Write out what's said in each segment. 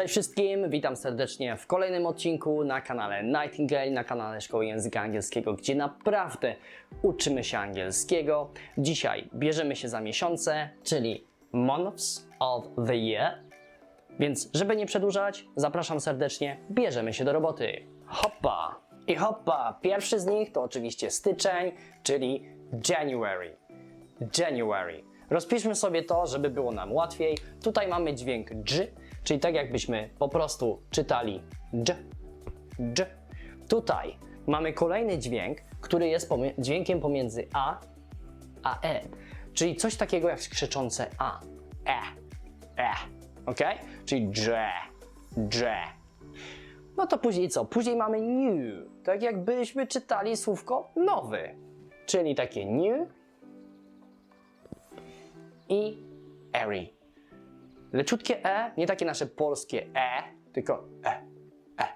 Cześć wszystkim, witam serdecznie w kolejnym odcinku na kanale Nightingale, na kanale Szkoły Języka Angielskiego, gdzie naprawdę uczymy się angielskiego. Dzisiaj bierzemy się za miesiące, czyli months of the year. Więc, żeby nie przedłużać, zapraszam serdecznie, bierzemy się do roboty. Hoppa! I hoppa! Pierwszy z nich to oczywiście styczeń, czyli January. January. Rozpiszmy sobie to, żeby było nam łatwiej. Tutaj mamy dźwięk dż, czyli tak jakbyśmy po prostu czytali dż, dż. Tutaj mamy kolejny dźwięk, który jest dźwiękiem pomiędzy a a e, czyli coś takiego jak krzyczące a, e, e, ok? Czyli drze, drze. No to później co? Później mamy new, tak jakbyśmy czytali słówko nowy, czyli takie new, i airy. Leciutkie e, nie takie nasze polskie e, tylko e, e.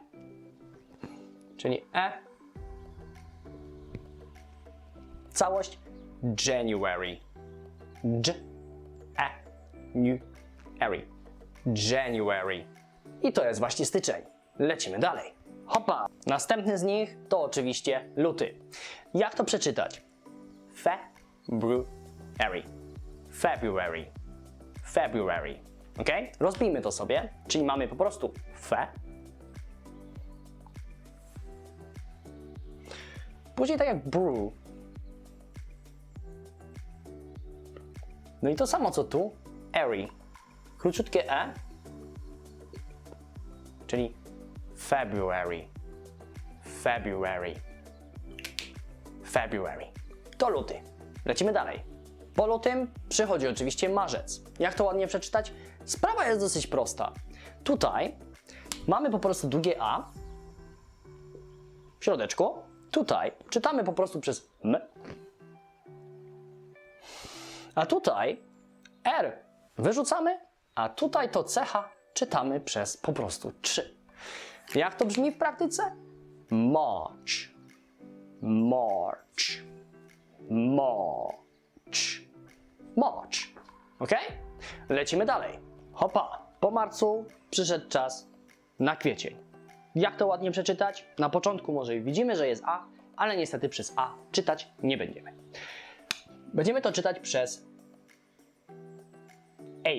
Czyli e. Całość January. J, e, new, airy. January. I to jest właśnie styczeń. Lecimy dalej. Hopa! Następny z nich to oczywiście luty. Jak to przeczytać? Fe, bru, airy. February. February. Ok? Rozbijmy to sobie, czyli mamy po prostu fe. Później tak jak brew. No i to samo co tu, airy. Króciutkie e, czyli February. February. February. To luty. Lecimy dalej. Po lutym przychodzi oczywiście marzec. Jak to ładnie przeczytać? Sprawa jest dosyć prosta. Tutaj mamy po prostu długie A w środeczku. Tutaj czytamy po prostu przez M. A tutaj R wyrzucamy, a tutaj to cecha czytamy przez po prostu 3. Jak to brzmi w praktyce? March. March. March. March. Ok? Lecimy dalej. Hopa. Po marcu przyszedł czas na kwiecień. Jak to ładnie przeczytać? Na początku może widzimy, że jest A, ale niestety przez A czytać nie będziemy. Będziemy to czytać przez A.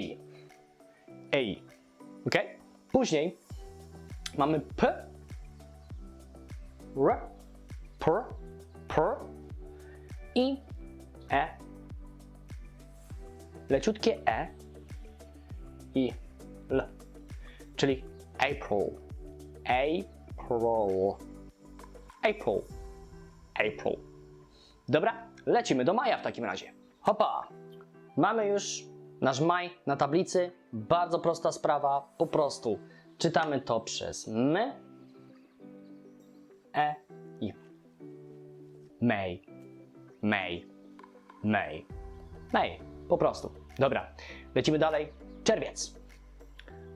A. Ok? Później mamy P, R, P, P i E leciutkie e i l, czyli April. April. April. April. Dobra, lecimy do maja w takim razie. Hopa! Mamy już nasz maj na tablicy. Bardzo prosta sprawa. Po prostu czytamy to przez my, e i May. May. May. May. Po prostu. Dobra, lecimy dalej. Czerwiec.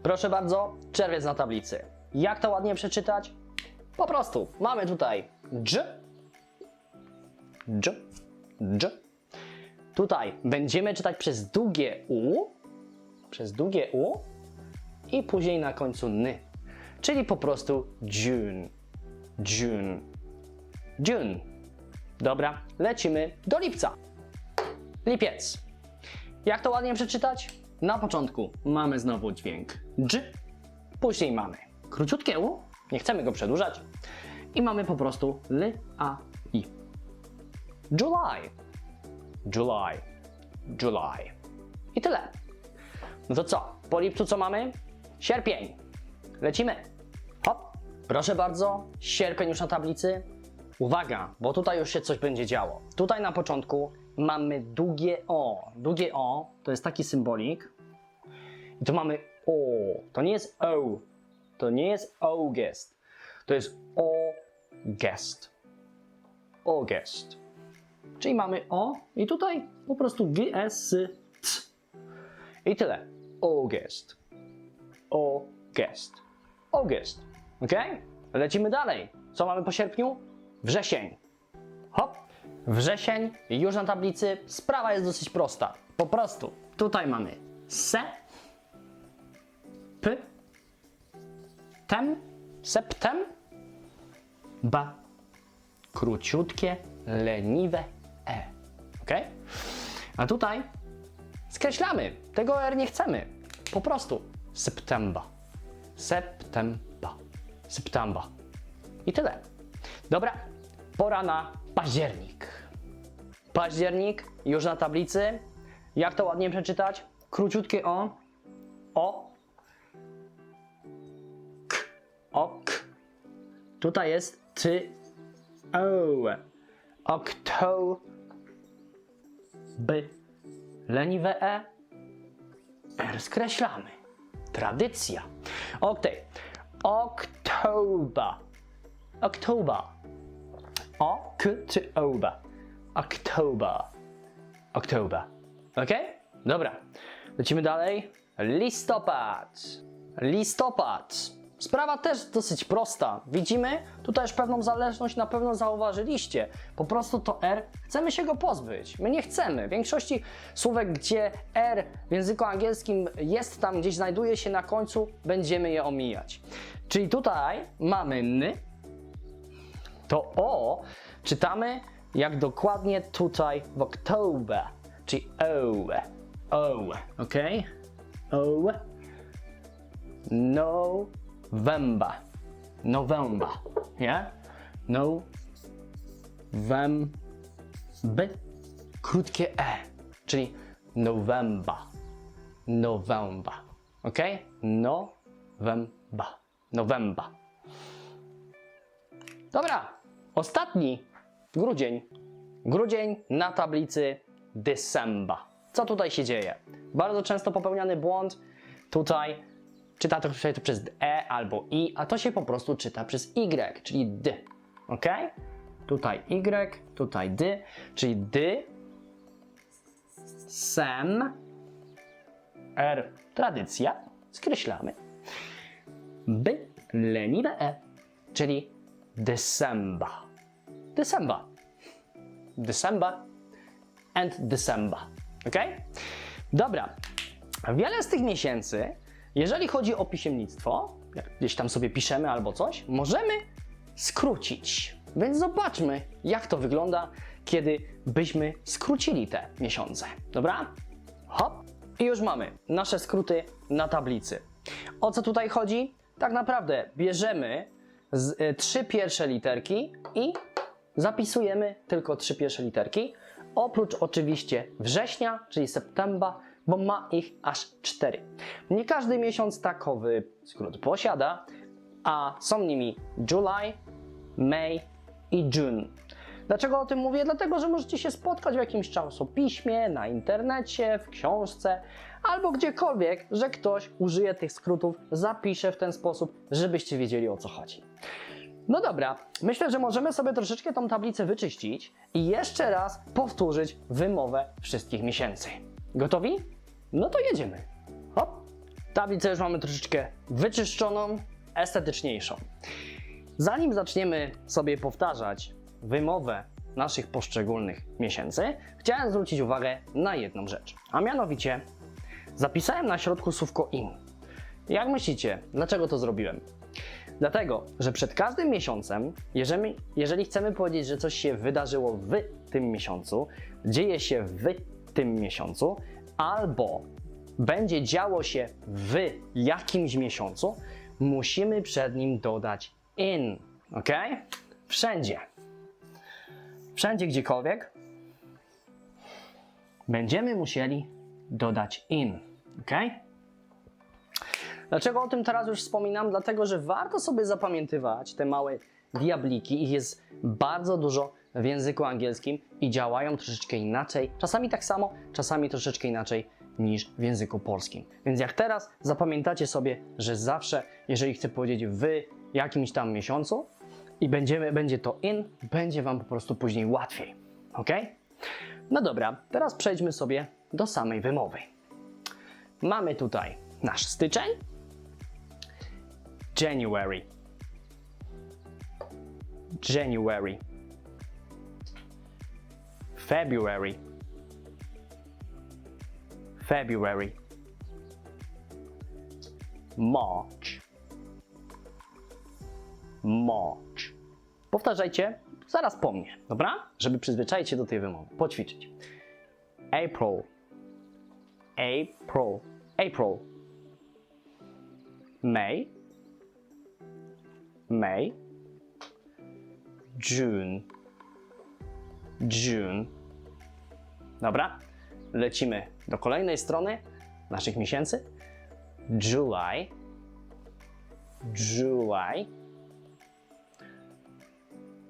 Proszę bardzo, czerwiec na tablicy. Jak to ładnie przeczytać? Po prostu mamy tutaj dż, dż, dż. Tutaj będziemy czytać przez długie u, przez długie u i później na końcu ny, czyli po prostu June, June, June. Dobra, lecimy do lipca. Lipiec. Jak to ładnie przeczytać? Na początku mamy znowu dźwięk dż, później mamy króciutkie u, nie chcemy go przedłużać, i mamy po prostu l, a, i. July. July. July. I tyle. No to co? Po lipcu co mamy? Sierpień. Lecimy. Hop. Proszę bardzo, sierpień już na tablicy. Uwaga, bo tutaj już się coś będzie działo. Tutaj na początku mamy długie O. Długie O to jest taki symbolik. I tu mamy O. To nie jest O. To nie jest August. To jest August. August. Czyli mamy O i tutaj po prostu G, S, T. I tyle. August. August. August. Ok? Lecimy dalej. Co mamy po sierpniu? Wrzesień. Hop. Wrzesień już na tablicy. Sprawa jest dosyć prosta. Po prostu tutaj mamy se, p, septem, septem, ba, króciutkie, leniwe e. Ok? A tutaj skreślamy. Tego R nie chcemy. Po prostu septemba. Septemba. Septemba. I tyle. Dobra, pora na październik. Październik już na tablicy. Jak to ładnie przeczytać? Króciutkie o. O. K. Ok. Tutaj jest ty. O. Okto. B. Leniwe e. R skreślamy. Tradycja. Ok. Oktoba. Oktoba. O, k czy oba. Oktoba. Oktoba. Ok? Dobra. Lecimy dalej. Listopad. Listopad. Sprawa też dosyć prosta. Widzimy tutaj już pewną zależność na pewno zauważyliście. Po prostu to R, chcemy się go pozbyć. My nie chcemy. W większości słówek, gdzie R w języku angielskim jest tam, gdzieś znajduje się na końcu, będziemy je omijać. Czyli tutaj mamy N, to O czytamy jak dokładnie tutaj w Oktober, czyli O, O, ok? O, November, November, yeah? No, wem, b, krótkie e, czyli November, November, ok? November, November. Dobra, ostatni grudzień. Grudzień na tablicy December. Co tutaj się dzieje? Bardzo często popełniany błąd. Tutaj czyta to przez E albo I, a to się po prostu czyta przez Y, czyli D. Ok? Tutaj Y, tutaj D, czyli D, Sem, R, tradycja, skreślamy. B, leniwe E, czyli December. December. December and December. Ok? Dobra. Wiele z tych miesięcy, jeżeli chodzi o pisemnictwo, jak gdzieś tam sobie piszemy albo coś, możemy skrócić. Więc zobaczmy, jak to wygląda, kiedy byśmy skrócili te miesiące. Dobra? Hop. I już mamy nasze skróty na tablicy. O co tutaj chodzi? Tak naprawdę bierzemy z, y, trzy pierwsze literki i zapisujemy tylko trzy pierwsze literki. Oprócz oczywiście września, czyli septemba, bo ma ich aż cztery. Nie każdy miesiąc takowy skrót posiada, a są nimi July, May i June. Dlaczego o tym mówię? Dlatego, że możecie się spotkać w jakimś czasopiśmie, na internecie, w książce albo gdziekolwiek, że ktoś użyje tych skrótów, zapisze w ten sposób, żebyście wiedzieli o co chodzi. No dobra, myślę, że możemy sobie troszeczkę tą tablicę wyczyścić i jeszcze raz powtórzyć wymowę wszystkich miesięcy. Gotowi? No to jedziemy. Hop. Tablicę już mamy troszeczkę wyczyszczoną, estetyczniejszą. Zanim zaczniemy sobie powtarzać wymowę naszych poszczególnych miesięcy, chciałem zwrócić uwagę na jedną rzecz. A mianowicie zapisałem na środku słówko in. Jak myślicie, dlaczego to zrobiłem? Dlatego, że przed każdym miesiącem, jeżeli, jeżeli chcemy powiedzieć, że coś się wydarzyło w tym miesiącu, dzieje się w tym miesiącu, albo będzie działo się w jakimś miesiącu, musimy przed nim dodać in. Ok? Wszędzie. Wszędzie, gdziekolwiek będziemy musieli dodać in. Ok? Dlaczego o tym teraz już wspominam? Dlatego, że warto sobie zapamiętywać te małe diabliki. Ich jest bardzo dużo w języku angielskim i działają troszeczkę inaczej. Czasami tak samo, czasami troszeczkę inaczej niż w języku polskim. Więc jak teraz zapamiętacie sobie, że zawsze, jeżeli chcę powiedzieć w jakimś tam miesiącu i będziemy, będzie to in, będzie Wam po prostu później łatwiej. Ok? No dobra, teraz przejdźmy sobie do samej wymowy. Mamy tutaj nasz styczeń, January, January, February, February, March, March. Powtarzajcie zaraz po mnie, dobra? Żeby przyzwyczaić się do tej wymowy, poćwiczyć. April. April. April. May. May. June. June. Dobra? Lecimy do kolejnej strony naszych miesięcy. July. July.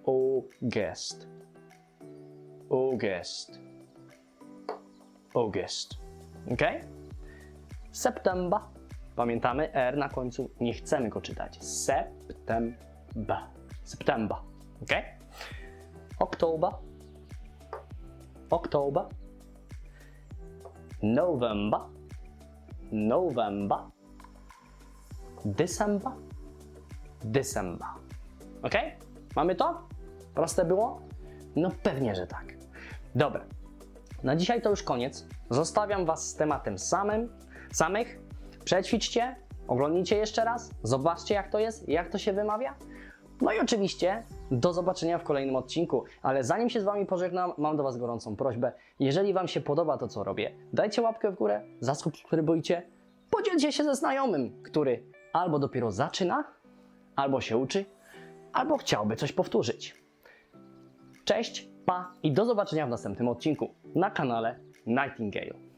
August. August. August. Ok? September. Pamiętamy R na końcu. Nie chcemy go czytać. September. September. Ok? October. October. November. November. December. December. Ok? Mamy to? Proste było? No pewnie, że tak. Dobra. Na dzisiaj to już koniec. Zostawiam Was z tematem samym, samych. Przećwiczcie, oglądnijcie jeszcze raz, zobaczcie jak to jest, jak to się wymawia. No i oczywiście do zobaczenia w kolejnym odcinku. Ale zanim się z Wami pożegnam, mam do Was gorącą prośbę. Jeżeli Wam się podoba to, co robię, dajcie łapkę w górę, zasubskrybujcie, podzielcie się ze znajomym, który albo dopiero zaczyna, albo się uczy, albo chciałby coś powtórzyć. Cześć, pa i do zobaczenia w następnym odcinku na kanale Nightingale.